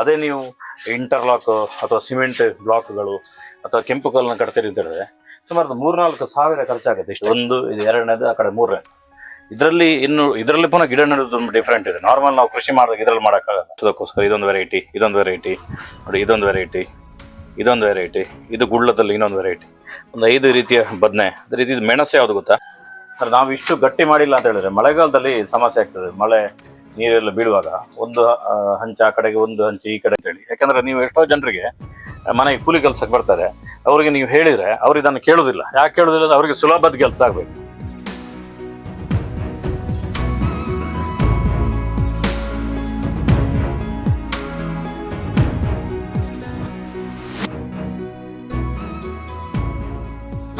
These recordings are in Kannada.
ಅದೇ ನೀವು ಇಂಟರ್ಲಾಕ್ ಅಥವಾ ಸಿಮೆಂಟ್ ಬ್ಲಾಕ್ಗಳು ಅಥವಾ ಕೆಂಪು ಕಲ್ಲನ್ನು ಕಟ್ತೀರಿ ಅಂತ ಹೇಳಿದ್ರೆ ಸುಮಾರು ಮೂರ್ನಾಲ್ಕು ಸಾವಿರ ಖರ್ಚಾಗುತ್ತೆ ಇಷ್ಟು. ಒಂದು, ಇದು ಎರಡನೇದು, ಆ ಕಡೆ ಮೂರನೇ. ಇದರಲ್ಲಿ ಇನ್ನು, ಇದರಲ್ಲಿ ಪುನಃ ಗಿಡ ನೆಡೋದು ತುಂಬ ಡಿಫ್ರೆಂಟ್ ಇದೆ. ನಾರ್ಮಲ್ ನಾವು ಕೃಷಿ ಮಾಡಿದಾಗ ಇದರಲ್ಲಿ ಮಾಡೋಕ್ಕಾಗಲ್ಲ. ಅದಕ್ಕೋಸ್ಕರ ಇದೊಂದು ವೆರೈಟಿ ಇದೊಂದು ವೆರೈಟಿ ನೋಡಿ, ಇದೊಂದು ವೆರೈಟಿ ಇದೊಂದು ವೆರೈಟಿ ಇದು ಗುಳ್ಳದಲ್ಲಿ ಇನ್ನೊಂದು ವೆರೈಟಿ ಒಂದು ಐದು ರೀತಿಯ ಬದನೆ. ಅದೇ ರೀತಿ ಮೆಣಸು ಯಾವುದು ಗೊತ್ತಾ? ಸರ್ ನಾವು ಇಷ್ಟು ಗಟ್ಟಿ ಮಾಡಿಲ್ಲ ಅಂತ ಹೇಳಿದ್ರೆ ಮಳೆಗಾಲದಲ್ಲಿ ಸಮಸ್ಯೆ ಆಗ್ತದೆ. ಮಳೆ ನೀರೆಲ್ಲ ಬೀಳುವಾಗ ಒಂದು ಹಂಚ ಆ ಕಡೆಗೆ, ಒಂದು ಹಂಚು ಈ ಕಡೆ ಅಂತೇಳಿ. ಯಾಕಂದ್ರೆ ನೀವು ಎಷ್ಟೋ ಜನರಿಗೆ ಮನೆಗೆ ಕೂಲಿ ಕೆಲಸಕ್ಕೆ ಬರ್ತಾರೆ. ಅವರಿಗೆ ನೀವು ಹೇಳಿದ್ರೆ ಅವ್ರು ಇದನ್ನು ಕೇಳೋದಿಲ್ಲ. ಯಾಕೆ ಕೇಳೋದಿಲ್ಲ ಅಂದ್ರೆ ಅವರಿಗೆ ಸುಲಭದ ಕೆಲಸ ಆಗ್ಬೇಕು.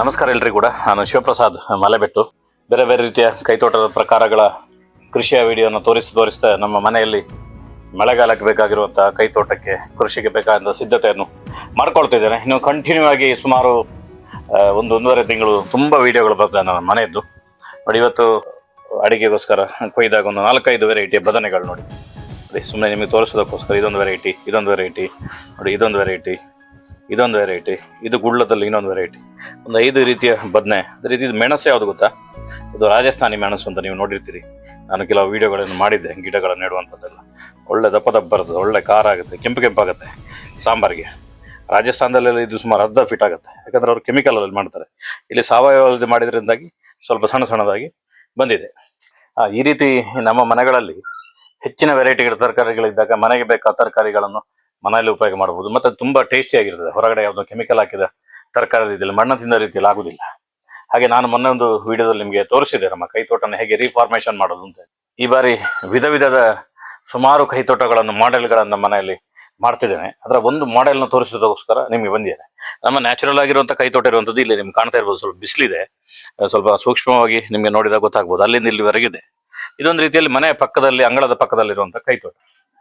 ನಮಸ್ಕಾರ ಎಲ್ರಿಗೂ ಕೂಡ. ನಾನು ಶಿವಪ್ರಸಾದ್ ಮಲೆಬೆಟ್ಟು. ಬೇರೆ ಬೇರೆ ರೀತಿಯ ಕೈತೋಟದ ಪ್ರಕಾರಗಳ ಕೃಷಿಯ ವಿಡಿಯೋನ ತೋರಿಸಿ ತೋರಿಸ್ತಾ ನಮ್ಮ ಮನೆಯಲ್ಲಿ ಮಳೆಗಾಲಕ್ಕೆ ಬೇಕಾಗಿರುವಂತಹ ಕೈತೋಟಕ್ಕೆ ಕೃಷಿಗೆ ಬೇಕಾದ ಸಿದ್ಧತೆಯನ್ನು ಮಾಡ್ಕೊಳ್ತಿದ್ದೇನೆ. ಇನ್ನು ಕಂಟಿನ್ಯೂ ಆಗಿ ಸುಮಾರು ಒಂದು ಒಂದೂವರೆ ತಿಂಗಳು ತುಂಬ ವಿಡಿಯೋಗಳು ಬರ್ತದೆ ನನ್ನ ಮನೆಯದ್ದು. ನೋಡಿ, ಇವತ್ತು ಅಡಿಗೆಗೋಸ್ಕರ ಕೊಯ್ದಾಗ ಒಂದು ನಾಲ್ಕೈದು ವೆರೈಟಿಯ ಬದನೆಗಳು ನೋಡಿ. ನೋಡಿ ಸುಮ್ಮನೆ ನಿಮಗೆ ತೋರಿಸೋದಕ್ಕೋಸ್ಕರ ಇದೊಂದು ವೆರೈಟಿ ಇದೊಂದು ವೆರೈಟಿ ನೋಡಿ, ಇದೊಂದು ವೆರೈಟಿ ಇದೊಂದು ವೆರೈಟಿ ಇದು ಗುಳ್ಳದಲ್ಲಿ ಇನ್ನೊಂದು ವೆರೈಟಿ ಒಂದು ಐದು ರೀತಿಯ ಬದನೆ. ಅದೇ ರೀತಿ ಇದು ಮೆಣಸು ಯಾವುದು ಗೊತ್ತಾ? ಇದು ರಾಜಸ್ಥಾನಿ ಮೆಣಸು ಅಂತ ನೀವು ನೋಡಿರ್ತೀರಿ. ನಾನು ಕೆಲವು ವಿಡಿಯೋಗಳನ್ನು ಮಾಡಿದ್ದೆ, ಗಿಡಗಳನ್ನು ನೆಡುವಂಥದ್ದೆಲ್ಲ. ಒಳ್ಳೆ ದಪ್ಪ ದಪ್ಪ ಬರ್ತದೆ ಒಳ್ಳೆ ಖಾರ ಆಗುತ್ತೆ, ಕೆಂಪು ಕೆಂಪಾಗುತ್ತೆ ಸಾಂಬಾರಿಗೆ. ರಾಜಸ್ಥಾನದಲ್ಲೆಲ್ಲ ಇದು ಸುಮಾರು ಅರ್ಧ ಫಿಟ್ ಆಗುತ್ತೆ. ಯಾಕಂದ್ರೆ ಅವರು ಕೆಮಿಕಲ್ ಅಲ್ಲಿ ಮಾಡ್ತಾರೆ. ಇಲ್ಲಿ ಸಾವಯವದಲ್ಲಿ ಮಾಡಿದ್ರಿಂದಾಗಿ ಸ್ವಲ್ಪ ಸಣ್ಣ ಸಣ್ಣದಾಗಿ ಬಂದಿದೆ. ಈ ರೀತಿ ನಮ್ಮ ಮನೆಗಳಲ್ಲಿ ಹೆಚ್ಚಿನ ವೆರೈಟಿಗಳ ತರಕಾರಿಗಳಿದ್ದಾಗ ಮನೆಗೆ ಬೇಕಾದ ತರಕಾರಿಗಳನ್ನು ಮನೆಯಲ್ಲಿ ಉಪಯೋಗ ಮಾಡಬಹುದು. ಮತ್ತೆ ತುಂಬಾ ಟೇಸ್ಟಿ ಆಗಿರ್ತದೆ. ಹೊರಗಡೆ ಯಾವುದೋ ಕೆಮಿಕಲ್ ಹಾಕಿದ ತರಕಾರಿ ರೀತಿಯಲ್ಲಿ ಮಣ್ಣು ತಿಂದ ರೀತಿಯಲ್ಲಿ ಆಗುದಿಲ್ಲ. ಹಾಗೆ ನಾನು ಮೊನ್ನೆ ಒಂದು ವಿಡಿಯೋದಲ್ಲಿ ನಿಮಗೆ ತೋರಿಸಿದೆ ನಮ್ಮ ಕೈತೋಟನ ಹೇಗೆ ರೀಫಾರ್ಮೇಶನ್ ಮಾಡೋದು ಅಂತ. ಈ ಬಾರಿ ವಿಧ ವಿಧದ ಸುಮಾರು ಕೈತೋಟಗಳನ್ನು ಮಾಡೆಲ್ಗಳನ್ನು ಮನೆಯಲ್ಲಿ ಮಾಡ್ತಿದ್ದೇನೆ. ಅದರ ಒಂದು ಮಾಡೆಲ್ನ ತೋರಿಸೋದಕ್ಕೋಸ್ಕರ ನಿಮಗೆ ಬಂದಿದ್ದೇನೆ. ನಮ್ಮ ನ್ಯಾಚುರಲ್ ಆಗಿರುವಂತ ಕೈತೋಟ ಇರುವಂಥದ್ದು ಇಲ್ಲಿ ನಿಮ್ಗೆ ಕಾಣ್ತಾ ಇರ್ಬೋದು. ಸ್ವಲ್ಪ ಬಿಸಿಲಿದೆ. ಸ್ವಲ್ಪ ಸೂಕ್ಷ್ಮವಾಗಿ ನಿಮಗೆ ನೋಡಿದಾಗ ಗೊತ್ತಾಗ್ಬೋದು. ಅಲ್ಲಿಂದ ಇಲ್ಲಿವರೆಗಿದೆ. ಇದೊಂದು ರೀತಿಯಲ್ಲಿ ಮನೆ ಪಕ್ಕದಲ್ಲಿ, ಅಂಗಳದ ಪಕ್ಕದಲ್ಲಿರುವಂತ ಕೈತೋಟ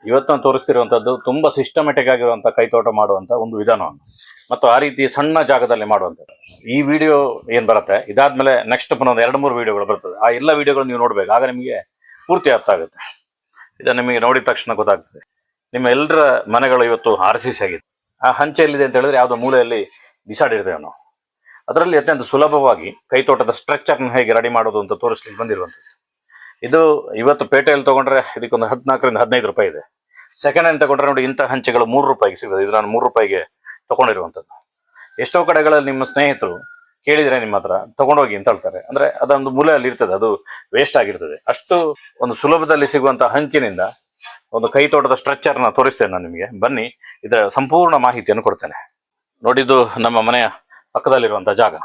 ಇವತ್ತು ನಾನು ತೋರಿಸ್ತಿರುವಂಥದ್ದು ತುಂಬಾ ಸಿಸ್ಟಮೆಟಿಕ್ ಆಗಿರುವಂಥ ಕೈತೋಟ ಮಾಡುವಂಥ ಒಂದು ವಿಧಾನವನ್ನು. ಮತ್ತು ಆ ರೀತಿ ಸಣ್ಣ ಜಾಗದಲ್ಲಿ ಮಾಡುವಂಥದ್ದು. ಈ ವಿಡಿಯೋ ಏನು ಬರುತ್ತೆ? ಇದಾದ್ಮೇಲೆ ನೆಕ್ಸ್ಟ್ ಪುನಃ ಒಂದು ಎರಡು ಮೂರು ವಿಡಿಯೋಗಳು ಬರ್ತದೆ. ಆ ಎಲ್ಲ ವಿಡಿಯೋಗಳು ನೀವು ನೋಡಬೇಕು. ಆಗ ನಿಮಗೆ ಪೂರ್ತಿ ಅರ್ಥ ಆಗುತ್ತೆ. ಇದು ನಿಮಗೆ ನೋಡಿದ ತಕ್ಷಣ ಗೊತ್ತಾಗ್ತದೆ. ನಿಮ್ಮ ಎಲ್ಲರ ಮನೆಗಳು ಇವತ್ತು ಆರ್ ಸಿ ಸಿ ಆಗಿದೆ ಆ ಹಂಚೆ ಎಲ್ಲಿದೆ ಅಂತ ಹೇಳಿದ್ರೆ ಯಾವುದೋ ಮೂಲೆಯಲ್ಲಿ ಬಿಸಾಡಿರ್ತೇವೆ ನಾವು. ಅದರಲ್ಲಿ ಅತ್ಯಂತ ಸುಲಭವಾಗಿ ಕೈತೋಟದ ಸ್ಟ್ರಕ್ಚರ್ನ ಹೇಗೆ ರೆಡಿ ಮಾಡೋದು ಅಂತ ತೋರಿಸ್ಲಿಕ್ಕೆ ಬಂದಿರುವಂಥದ್ದು. ಇದು ಇವತ್ತು ಪೇಟೆಯಲ್ಲಿ ತಗೊಂಡ್ರೆ ಇದಕ್ಕೊಂದು ಹದಿನಾಲ್ಕರಿಂದ ಹದಿನೈದು ರೂಪಾಯಿ ಇದೆ. ಸೆಕೆಂಡ್ ಹ್ಯಾಂಡ್ ತಗೊಂಡ್ರೆ ನೋಡಿ ಇಂಥ ಹಂಚೆಗಳು ಮೂರು ರೂಪಾಯಿಗೆ ಸಿಗ್ತದೆ. ಇದು ನಾನು ಮೂರು ರೂಪಾಯಿಗೆ ತಗೊಂಡಿರುವಂಥದ್ದು. ಎಷ್ಟೋ ಕಡೆಗಳಲ್ಲಿ ನಿಮ್ಮ ಸ್ನೇಹಿತರು ಕೇಳಿದರೆ ನಿಮ್ಮ ಹತ್ರ, ತಗೊಂಡೋಗಿ ಅಂತ ಹೇಳ್ತಾರೆ. ಅಂದರೆ ಅದೊಂದು ಮೂಲೆಯಲ್ಲಿ ಇರ್ತದೆ. ಅದು ವೇಸ್ಟ್ ಆಗಿರ್ತದೆ. ಅಷ್ಟು ಒಂದು ಸುಲಭದಲ್ಲಿ ಸಿಗುವಂಥ ಹಂಚಿನಿಂದ ಒಂದು ಕೈತೋಟದ ಸ್ಟ್ರಕ್ಚರ್ನ ತೋರಿಸ್ತೇನೆ ನಾನು ನಿಮಗೆ. ಬನ್ನಿ, ಇದರ ಸಂಪೂರ್ಣ ಮಾಹಿತಿಯನ್ನು ಕೊಡ್ತೇನೆ. ನೋಡಿದ್ದು ನಮ್ಮ ಮನೆಯ ಪಕ್ಕದಲ್ಲಿರುವಂಥ ಜಾಗ.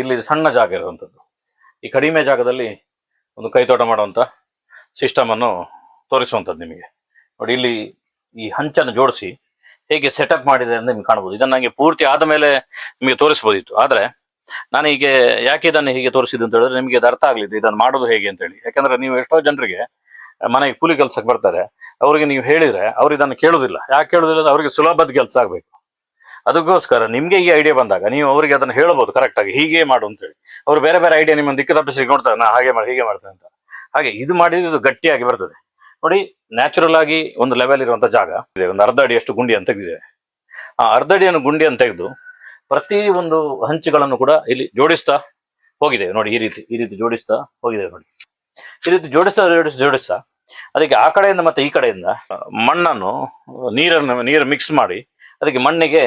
ಇಲ್ಲಿ ಸಣ್ಣ ಜಾಗ ಇರುವಂಥದ್ದು. ಈ ಕಡಿಮೆ ಜಾಗದಲ್ಲಿ ಒಂದು ಕೈತೋಟ ಮಾಡುವಂಥ ಸಿಸ್ಟಮ್ ಅನ್ನು ತೋರಿಸುವಂಥದ್ದು ನಿಮಗೆ. ನೋಡಿ, ಇಲ್ಲಿ ಈ ಹಂಚನ್ನು ಜೋಡಿಸಿ ಹೇಗೆ ಸೆಟಪ್ ಮಾಡಿದೆ ಅಂತ ನಿಮ್ಗೆ ಕಾಣ್ಬೋದು. ಇದನ್ನ ನನಗೆ ಪೂರ್ತಿ ಆದ ಮೇಲೆ ನಿಮಗೆ ತೋರಿಸ್ಬೋದಿತ್ತು. ಆದರೆ ನಾನು ಹೀಗೆ ಯಾಕೆ ಇದನ್ನು ಹೀಗೆ ತೋರಿಸಿದ್ದು ಅಂತ ಹೇಳಿದ್ರೆ ನಿಮಗೆ ಅದು ಅರ್ಥ ಆಗಲಿದ್ದು ಇದನ್ನು ಮಾಡೋದು ಹೇಗೆ ಅಂತ ಹೇಳಿ. ಯಾಕಂದ್ರೆ ನೀವು ಎಷ್ಟೋ ಜನರಿಗೆ ಮನೆಗೆ ಕೂಲಿ ಕೆಲಸಕ್ಕೆ ಬರ್ತಾರೆ. ಅವರಿಗೆ ನೀವು ಹೇಳಿದರೆ ಅವ್ರು ಇದನ್ನು ಕೇಳೋದಿಲ್ಲ. ಯಾಕೆ ಕೇಳೋದಿಲ್ಲ ಅವರಿಗೆ ಸುಲಭದ ಕೆಲಸ ಆಗ್ಬೇಕು. ಅದಕ್ಕೋಸ್ಕರ ನಿಮ್ಗೆ ಈ ಐಡಿಯಾ ಬಂದಾಗ ನೀವು ಅವರಿಗೆ ಅದನ್ನು ಹೇಳ್ಬೋದು ಕರೆಕ್ಟ್ ಆಗಿ, ಹೀಗೆ ಮಾಡು ಅಂತ ಹೇಳಿ ಅವ್ರು ಬೇರೆ ಬೇರೆ ಐಡಿಯಾ ನಿಮ್ಮ ದಿಕ್ಕ ತಪ್ಪಿಸಿ ನೋಡ್ತಾರೆ, ನಾ ಹಾಗೆ ಮಾಡಿ, ಹೀಗೆ ಮಾಡ್ತೇನೆ ಅಂತ. ಹಾಗೆ ಇದು ಮಾಡಿದ್ರೆ ಇದು ಗಟ್ಟಿಯಾಗಿ ಬರ್ತದೆ. ನೋಡಿ ನ್ಯಾಚುರಲ್ ಆಗಿ ಒಂದು ಲೆವೆಲ್ ಇರುವಂತ ಜಾಗ ಇದೆ, ಒಂದು ಅರ್ಧ ಅಡಿಯಷ್ಟು ಅಂತ ತೆಗೆದಿದೆ. ಆ ಅರ್ಧ ಅಡಿಯನ್ನು ಅಂತ ತೆಗೆದು ಪ್ರತಿ ಒಂದು ಹಂಚುಗಳನ್ನು ಕೂಡ ಇಲ್ಲಿ ಜೋಡಿಸ್ತಾ ಹೋಗಿದೆ. ನೋಡಿ, ಈ ರೀತಿ ಈ ರೀತಿ ಜೋಡಿಸ್ತಾ ಹೋಗಿದೆ ನೋಡಿ. ಈ ರೀತಿ ಜೋಡಿಸ್ತಾ ಜೋಡಿಸ್ತಾ ಜೋಡಿಸ್ತಾ ಅದಕ್ಕೆ ಆ ಕಡೆಯಿಂದ ಮತ್ತೆ ಈ ಕಡೆಯಿಂದ ಮಣ್ಣನ್ನು, ನೀರನ್ನು, ನೀರು ಮಿಕ್ಸ್ ಮಾಡಿ ಅದಕ್ಕೆ ಮಣ್ಣಿಗೆ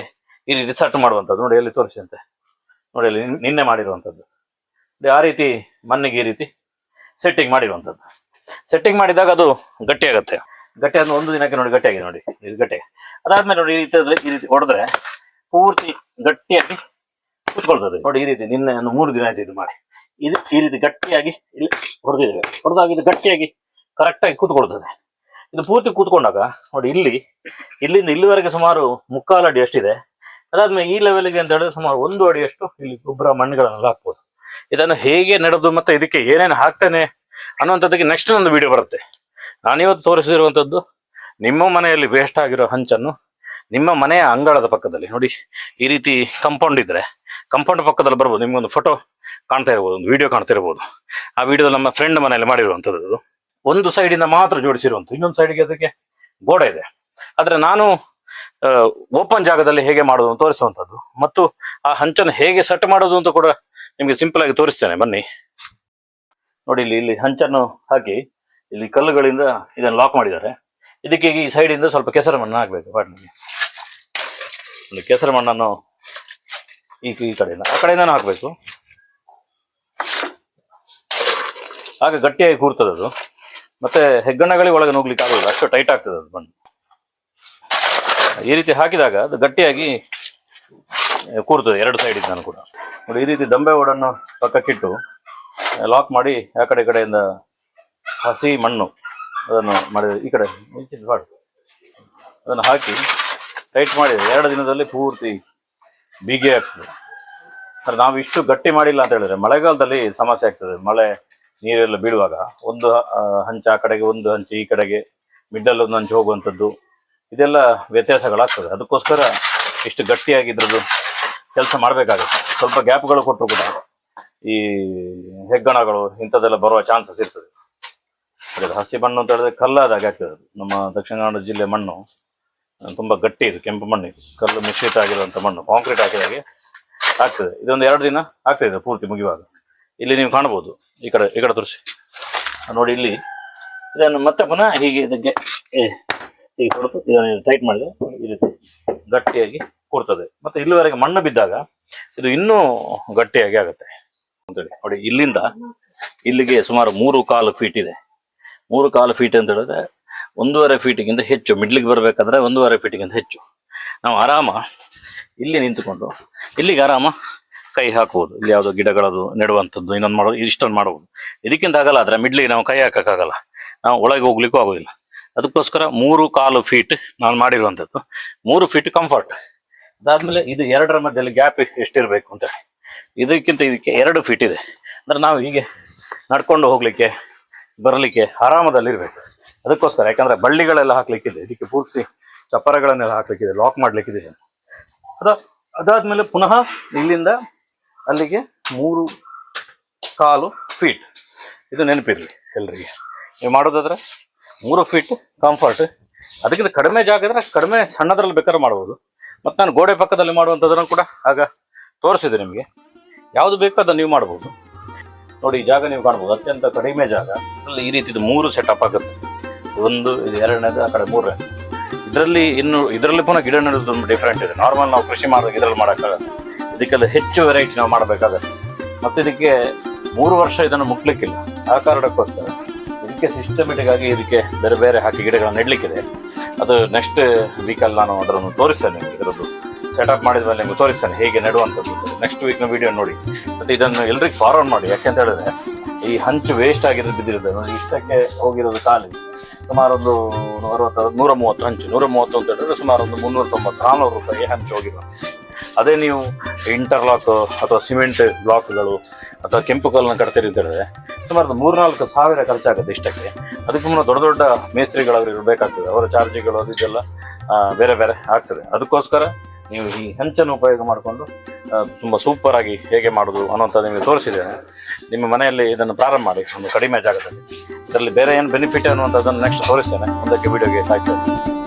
ಈ ರೀತಿ ಸಟ್ ಮಾಡುವಂಥದ್ದು. ನೋಡಿ, ಎಲ್ಲಿ ತೋರಿಸಿದಂತೆ. ನೋಡಿ ಅಲ್ಲಿ ನಿನ್- ನಿನ್ನೆ ಮಾಡಿರುವಂಥದ್ದು. ಆ ರೀತಿ ಮಣ್ಣಿಗೆ ಈ ರೀತಿ ಸೆಟ್ಟಿಂಗ್ ಮಾಡಿರುವಂಥದ್ದು. ಸೆಟ್ಟಿಂಗ್ ಮಾಡಿದಾಗ ಅದು ಗಟ್ಟಿಯಾಗತ್ತೆ. ಗಟ್ಟಿಯಾದ ಒಂದು ದಿನಕ್ಕೆ ನೋಡಿ, ಗಟ್ಟಿಯಾಗಿದೆ ನೋಡಿ, ಇದು ಗಟ್ಟಿ ಅದಾದ್ಮೇಲೆ ನೋಡಿ, ಈ ರೀತಿ ಈ ರೀತಿ ಹೊಡೆದ್ರೆ ಪೂರ್ತಿ ಗಟ್ಟಿಯಾಗಿ ಕೂತ್ಕೊಳ್ತದೆ. ನೋಡಿ, ಈ ರೀತಿ ನಿನ್ನೆ ಒಂದು ಮೂರು ದಿನ ಆಯ್ತು ಇದು ಮಾಡಿ. ಇದು ಈ ರೀತಿ ಗಟ್ಟಿಯಾಗಿ ಇಲ್ಲಿ ಹೊಡೆದಿದ್ದೇವೆ. ಹೊಡೆದಾಗ ಇದು ಗಟ್ಟಿಯಾಗಿ ಕರೆಕ್ಟಾಗಿ ಕೂತ್ಕೊಳ್ತದೆ. ಇದು ಪೂರ್ತಿ ಕೂತ್ಕೊಂಡಾಗ, ನೋಡಿ, ಇಲ್ಲಿ ಇಲ್ಲಿಂದ ಇಲ್ಲಿವರೆಗೆ ಸುಮಾರು ಮುಕ್ಕಾಲು ಅಡಿ ಅಷ್ಟಿದೆ. ಅದಾದ್ಮೇಲೆ ಈ ಲೆವೆಲ್ಗೆ ಅಂತ ಹೇಳಿದ್ರೆ ಸುಮಾರು ಒಂದು ಅಡಿಯಷ್ಟು ಇಲ್ಲಿ ಗೊಬ್ಬರ ಮಣ್ಣುಗಳನ್ನೆಲ್ಲ ಹಾಕ್ಬೋದು. ಇದನ್ನು ಹೇಗೆ ನಡೆದು ಮತ್ತೆ ಇದಕ್ಕೆ ಏನೇನು ಹಾಕ್ತೇನೆ ಅನ್ನುವಂಥದ್ದಕ್ಕೆ ನೆಕ್ಸ್ಟ್ ಒಂದು ವಿಡಿಯೋ ಬರುತ್ತೆ. ನಾನಿವತ್ತು ತೋರಿಸಿರುವಂಥದ್ದು ನಿಮ್ಮ ಮನೆಯಲ್ಲಿ ವೇಸ್ಟ್ ಆಗಿರೋ ಹಂಚನ್ನು ನಿಮ್ಮ ಮನೆಯ ಅಂಗಳದ ಪಕ್ಕದಲ್ಲಿ ನೋಡಿ, ಈ ರೀತಿ ಕಂಪೌಂಡ್ ಇದ್ರೆ ಕಂಪೌಂಡ್ ಪಕ್ಕದಲ್ಲಿ ಬರ್ಬೋದು, ನಿಮ್ಗೊಂದು ಫೋಟೋ ಕಾಣ್ತಾ ಇರ್ಬೋದು, ಒಂದು ವಿಡಿಯೋ ಕಾಣ್ತಾ ಇರ್ಬೋದು. ಆ ವಿಡಿಯೋ ನಮ್ಮ ಫ್ರೆಂಡ್ ಮನೆಯಲ್ಲಿ ಮಾಡಿರುವಂಥದ್ದು. ಒಂದು ಸೈಡಿಂದ ಮಾತ್ರ ಜೋಡಿಸಿರುವಂಥದ್ದು. ಇನ್ನೊಂದು ಸೈಡಿಗೆ ಅದಕ್ಕೆ ಗೋಡೆ ಇದೆ. ಆದರೆ ನಾನು ಓಪನ್ ಜಾಗದಲ್ಲಿ ಹೇಗೆ ಮಾಡೋದು ಅಂತ ತೋರಿಸುವಂಥದ್ದು. ಮತ್ತು ಆ ಹಂಚನ್ನು ಹೇಗೆ ಸೆಟ್ ಮಾಡೋದು ಅಂತ ಕೂಡ ನಿಮಗೆ ಸಿಂಪಲ್ ಆಗಿ ತೋರಿಸ್ತೇನೆ. ಬನ್ನಿ. ನೋಡಿ, ಇಲ್ಲಿ ಇಲ್ಲಿ ಹಂಚನ್ನು ಹಾಕಿ, ಇಲ್ಲಿ ಕಲ್ಲುಗಳಿಂದ ಇದನ್ನು ಲಾಕ್ ಮಾಡಿದ್ದಾರೆ. ಇದಕ್ಕೆ ಈ ಸೈಡಿಂದ ಸ್ವಲ್ಪ ಕೆಸರು ಮಣ್ಣು ಹಾಕಬೇಕು. ಪಾಟ್ನಿಗೆ ಇಲ್ಲಿ ಕೆಸರು ಮಣ್ಣನ್ನು ಈ ಈ ಕಡೆಯಿಂದ, ಆ ಕಡೆಯಿಂದನೂ ಹಾಕಬೇಕು. ಆಗ ಗಟ್ಟಿಯಾಗಿ ಕೂರ್ತದೆ ಅದು. ಮತ್ತೆ ಹೆಗ್ಗಣಗಳಿಗೆ ಒಳಗೆ ನುಗ್ಲಿಕ್ಕೆ ಆಗೋದಿಲ್ಲ. ಅಷ್ಟು ಟೈಟ್ ಆಗ್ತದೆ ಅದು ಮಣ್ಣು. ಈ ರೀತಿ ಹಾಕಿದಾಗ ಅದು ಗಟ್ಟಿಯಾಗಿ ಕೂರ್ತದೆ ಎರಡು ಸೈಡ್ ಇದ್ದಾನು ಕೂಡ. ನೋಡಿ, ಈ ರೀತಿ ದಂಬೆ ಓಡನ್ನು ಪಕ್ಕಕ್ಕಿಟ್ಟು ಲಾಕ್ ಮಾಡಿ ಆ ಕಡೆ ಕಡೆಯಿಂದ ಹಸಿ ಮಣ್ಣು ಅದನ್ನು ಮಾಡಿದ ಈ ಕಡೆ ಮಾಡಿ ಅದನ್ನು ಹಾಕಿ ಟೈಟ್ ಮಾಡಿ ಎರಡು ದಿನದಲ್ಲಿ ಪೂರ್ತಿ ಬಿಗಿ ಆಗ್ತದೆ. ಅಂದರೆ ನಾವು ಇಷ್ಟು ಗಟ್ಟಿ ಮಾಡಿಲ್ಲ ಅಂತ ಹೇಳಿದ್ರೆ ಮಳೆಗಾಲದಲ್ಲಿ ಸಮಸ್ಯೆ ಆಗ್ತದೆ. ಮಳೆ, ನೀರೆಲ್ಲ ಬೀಳುವಾಗ ಒಂದು ಹಂಚ ಆ ಕಡೆಗೆ, ಒಂದು ಹಂಚು ಈ ಕಡೆಗೆ ಮಿಡ್ಡಲ್ಲಿ ಒಂದು ಹಂಚು ಹೋಗುವಂಥದ್ದು. ಇದೆಲ್ಲ ವ್ಯತ್ಯಾಸಗಳಾಗ್ತದೆ. ಅದಕ್ಕೋಸ್ಕರ ಇಷ್ಟು ಗಟ್ಟಿಯಾಗಿ ಇದ್ರದ್ದು ಕೆಲಸ ಮಾಡಬೇಕಾಗುತ್ತೆ. ಸ್ವಲ್ಪ ಗ್ಯಾಪ್ಗಳು ಕೊಟ್ಟರು ಕೂಡ ಈ ಹೆಗ್ಗಣಗಳು ಇಂಥದ್ದೆಲ್ಲ ಬರುವ ಚಾನ್ಸಸ್ ಇರ್ತದೆ. ಹಸಿ ಮಣ್ಣು ಅಂತ ಹೇಳಿದ್ರೆ ಕಲ್ಲಾದಾಗ ಆಗ್ತದೆ. ನಮ್ಮ ದಕ್ಷಿಣ ಕನ್ನಡ ಜಿಲ್ಲೆ ಮಣ್ಣು ತುಂಬ ಗಟ್ಟಿ ಇದು, ಕೆಂಪು ಮಣ್ಣು ಇದು. ಕಲ್ಲು ಮಿಶ್ರಿತ ಆಗಿರುವಂಥ ಮಣ್ಣು, ಕಾಂಕ್ರೀಟ್ ಹಾಕಿದಾಗೆ ಆಗ್ತದೆ. ಇದೊಂದು ಎರಡು ದಿನ ಆಗ್ತದೆ ಪೂರ್ತಿ ಮುಗಿಯುವಾಗ. ಇಲ್ಲಿ ನೀವು ಕಾಣ್ಬೋದು ಈ ಕಡೆ ಈ ಕಡೆ ತೋರಿಸಿ. ನೋಡಿ ಇಲ್ಲಿ. ಇದನ್ನು ಮತ್ತೆ ಪುನಃ ಹೀಗೆ ಇದಕ್ಕೆ ಹೀಗೆ ಹೊಡೆದು ಇದನ್ನು ಟೈಟ್ ಮಾಡಿದ್ರೆ ಈ ರೀತಿ ಗಟ್ಟಿಯಾಗಿ ಕೊಡ್ತದೆ ಮತ್ತೆ ಇಲ್ಲಿವರೆಗೆ ಮಣ್ಣು ಬಿದ್ದಾಗ ಇದು ಇನ್ನೂ ಗಟ್ಟಿಯಾಗಿ ಆಗುತ್ತೆ. ಅಂತೇಳಿ. ನೋಡಿ, ಇಲ್ಲಿಂದ ಇಲ್ಲಿಗೆ ಸುಮಾರು ಮೂರು ಕಾಲು ಫೀಟ್ ಇದೆ. ಮೂರು ಕಾಲು ಫೀಟ್ ಅಂತ ಹೇಳಿದ್ರೆ ಒಂದೂವರೆ ಫೀಟಿಗಿಂತ ಹೆಚ್ಚು. ಮಿಡ್ಲಿಗೆ ಬರಬೇಕಾದ್ರೆ ಒಂದೂವರೆ ಫೀಟಿಗಿಂತ ಹೆಚ್ಚು. ನಾವು ಆರಾಮ ಇಲ್ಲಿ ನಿಂತುಕೊಂಡು, ಇಲ್ಲಿಗೆ ಆರಾಮ ಕೈ ಹಾಕುವುದು. ಇಲ್ಲಿ ಯಾವುದೋ ಗಿಡಗಳದು ನೆಡುವಂಥದ್ದು, ಇನ್ನೊಂದು ಮಾಡೋದು, ಇಷ್ಟೊಂದು ಮಾಡಬಹುದು ಇದಕ್ಕಿಂತ ಆಗಲ್ಲ ಆದರೆ ಮಿಡ್ಲಿಗೆ ನಾವು ಕೈ ಹಾಕೋಕ್ಕಾಗಲ್ಲ. ನಾವು ಒಳಗೆ ಹೋಗ್ಲಿಕ್ಕೂ ಆಗೋದಿಲ್ಲ. ಅದಕ್ಕೋಸ್ಕರ ಮೂರು ಕಾಲು ಫೀಟ್ ನಾನು ಮಾಡಿರುವಂಥದ್ದು. ಮೂರು ಫೀಟ್ ಕಂಫರ್ಟ್ ಅದಾದ್ಮೇಲೆ ಇದು ಎರಡರ ಮಧ್ಯದಲ್ಲಿ ಗ್ಯಾಪ್ ಎಷ್ಟಿರಬೇಕು ಅಂತ. ಇದಕ್ಕಿಂತ ಇದಕ್ಕೆ ಎರಡು ಫೀಟ್ ಇದೆ. ಅಂದರೆ ನಾವು ಹೀಗೆ ನಡ್ಕೊಂಡು ಹೋಗಲಿಕ್ಕೆ, ಬರಲಿಕ್ಕೆ ಆರಾಮದಲ್ಲಿ ಇರಬೇಕು ಅದಕ್ಕೋಸ್ಕರ ಯಾಕಂದರೆ ಬಳ್ಳಿಗಳೆಲ್ಲ ಹಾಕ್ಲಿಕ್ಕಿದೆ. ಇದಕ್ಕೆ ಪೂರ್ತಿ ಚಪ್ಪರಗಳನ್ನೆಲ್ಲ ಹಾಕ್ಲಿಕ್ಕಿದೆ ಲಾಕ್ ಮಾಡಲಿಕ್ಕಿದೆ. ಅದ ಅದಾದಮೇಲೆ ಪುನಃ ಇಲ್ಲಿಂದ ಅಲ್ಲಿಗೆ ಮೂರು ಕಾಲು ಫೀಟ್ ಇದು ನೆನಪಿರಲಿ ಎಲ್ಲರಿಗೆ ನೀವು ಮಾಡೋದಾದ್ರೆ? ಮೂರು ಫೀಟ್ ಕಂಫರ್ಟ್ ಅದಕ್ಕಿಂತ ಕಡಿಮೆ ಜಾಗ ಇದ್ರೆ ಕಡಿಮೆ ಸಣ್ಣದ್ರಲ್ಲಿ ಬೇಕಾದ್ರೆ ಮಾಡ್ಬೋದು. ಮತ್ತು ನಾನು ಗೋಡೆ ಪಕ್ಕದಲ್ಲಿ ಮಾಡುವಂಥದ್ದನ್ನು ಕೂಡ ಆಗ ತೋರಿಸಿದೆ ನಿಮಗೆ. ಯಾವುದು ಬೇಕೋ ಅದನ್ನು ನೀವು ಮಾಡ್ಬೋದು. ನೋಡಿ, ಈ ಜಾಗ ನೀವು ಕಾಣ್ಬೋದು. ಅತ್ಯಂತ ಕಡಿಮೆ ಜಾಗ. ಅಲ್ಲಿ ಈ ರೀತಿದು ಮೂರು ಸೆಟಪ್ ಆಗುತ್ತೆ. ಒಂದು, ಇದು ಎರಡನೇದು, ಆ ಕಡೆ ಮೂರನೇ. ಇದರಲ್ಲಿ ಇನ್ನು, ಇದರಲ್ಲಿ ಪುನಃ ಗಿಡ ನೆಡೋದು ಡಿಫ್ರೆಂಟ್ ಇದೆ. ನಾರ್ಮಲ್ ನಾವು ಕೃಷಿ ಮಾಡೋದು ಇದರಲ್ಲಿ ಮಾಡೋಕ್ಕಾಗಲ್ಲ. ಇದಕ್ಕೆಲ್ಲ ಹೆಚ್ಚು ವೆರೈಟಿ ನಾವು ಮಾಡಬೇಕಾಗತ್ತೆ. ಮತ್ತು ಇದಕ್ಕೆ ಮೂರು ವರ್ಷ ಇದನ್ನು ಮುಟ್ಲಿಕ್ಕಿಲ್ಲ. ಆ ಕಾರಣಕ್ಕೋಸ್ಕರ. ಇದಕ್ಕೆ ಸಿಸ್ಟಮೆಟಿಕ್ ಆಗಿ ಇದಕ್ಕೆ ಬೇರೆ ಬೇರೆ ಹಾಕಿ ಗಿಡಗಳನ್ನ ನೆಡ್ಲಿಕ್ಕಿದೆ. ಅದು ನೆಕ್ಸ್ಟ್ ವೀಕಲ್ಲಿ ನಾನು ಅದರನ್ನು ತೋರಿಸ್ತೇನೆ ಇದರದ್ದು ಸೆಟಪ್ ಮಾಡಿದ ಮೇಲೆ ನಿಮ್ಗೆ ತೋರಿಸ್ತೇನೆ ಹೇಗೆ ನೆಡುವಂಥದ್ದು. ನೆಕ್ಸ್ಟ್ ವೀಕ್ನ ವಿಡಿಯೋ ನೋಡಿ. ಮತ್ತೆ ಇದನ್ನು ಎಲ್ರಿಗೂ ಫಾರ್ವರ್ಡ್ ಮಾಡಿ. ಯಾಕೆಂತ ಹೇಳಿದ್ರೆ, ಈ ಹಂಚು ವೇಸ್ಟ್ ಆಗಿರೋದು ಬಿದ್ದಿರುತ್ತೆ ನೋಡಿ, ಇಷ್ಟಕ್ಕೆ ಹೋಗಿರೋದು ಖಾಲಿ. ಸುಮಾರು ಒಂದು ಅರವತ್ತು ನೂರ ಮೂವತ್ತು ಹಂಚು. ನೂರ ಮೂವತ್ತು ಅಂತ ಹೇಳಿದ್ರೆ ಸುಮಾರು ಒಂದು ಮುನ್ನೂರ ತೊಂಬತ್ತು ನಾನ್ನೂರು ರೂಪಾಯಿ ಹಂಚು ಹೋಗಿರೋ ಅದೇ ನೀವು ಇಂಟರ್ಲಾಕ್ ಅಥವಾ ಸಿಮೆಂಟ್ ಬ್ಲಾಕ್ಗಳು ಅಥವಾ ಕೆಂಪು ಕಲ್ಲನ್ನು ಕಟ್ತೀರಿ ಅಂತ ಹೇಳಿದ್ರೆ ಸುಮಾರು ಮೂರು ಮೂರ್ನಾಲ್ಕು ಸಾವಿರ ಖರ್ಚಾಗುತ್ತೆ ಇಷ್ಟಕ್ಕೆ. ಅದಕ್ಕೆ ಮುನ್ನ ದೊಡ್ಡ ದೊಡ್ಡ ಮೇಸ್ತ್ರಿಗಳವರು ಇರಬೇಕಾಗ್ತದೆ. ಅವರ ಚಾರ್ಜಿಗಳು ಅದು ಇದೆಲ್ಲ ಬೇರೆ ಬೇರೆ ಆಗ್ತದೆ. ಅದಕ್ಕೋಸ್ಕರ ನೀವು ಈ ಹೆಂಚನ್ನು ಉಪಯೋಗ ಮಾಡಿಕೊಂಡು ತುಂಬ ಸೂಪರ್ ಆಗಿ ಹೇಗೆ ಮಾಡೋದು ಅನ್ನೋಂಥದ್ದು ನಿಮಗೆ ತೋರಿಸಿದ್ದೇನೆ. ನಿಮ್ಮ ಮನೆಯಲ್ಲಿ ಇದನ್ನು ಪ್ರಾರಂಭ ಮಾಡಿ, ಒಂದು ಕಡಿಮೆ ಜಾಗದಲ್ಲಿ. ಇದರಲ್ಲಿ ಬೇರೆ ಏನು ಬೆನಿಫಿಟ್ ಅನ್ನುವಂಥದ್ದನ್ನು ನೆಕ್ಸ್ಟ್ ತೋರಿಸ್ತೇನೆ. ಮುಂದಕ್ಕೆ ವಿಡಿಯೋಗೆ ಕಾಯ್ತೇನೆ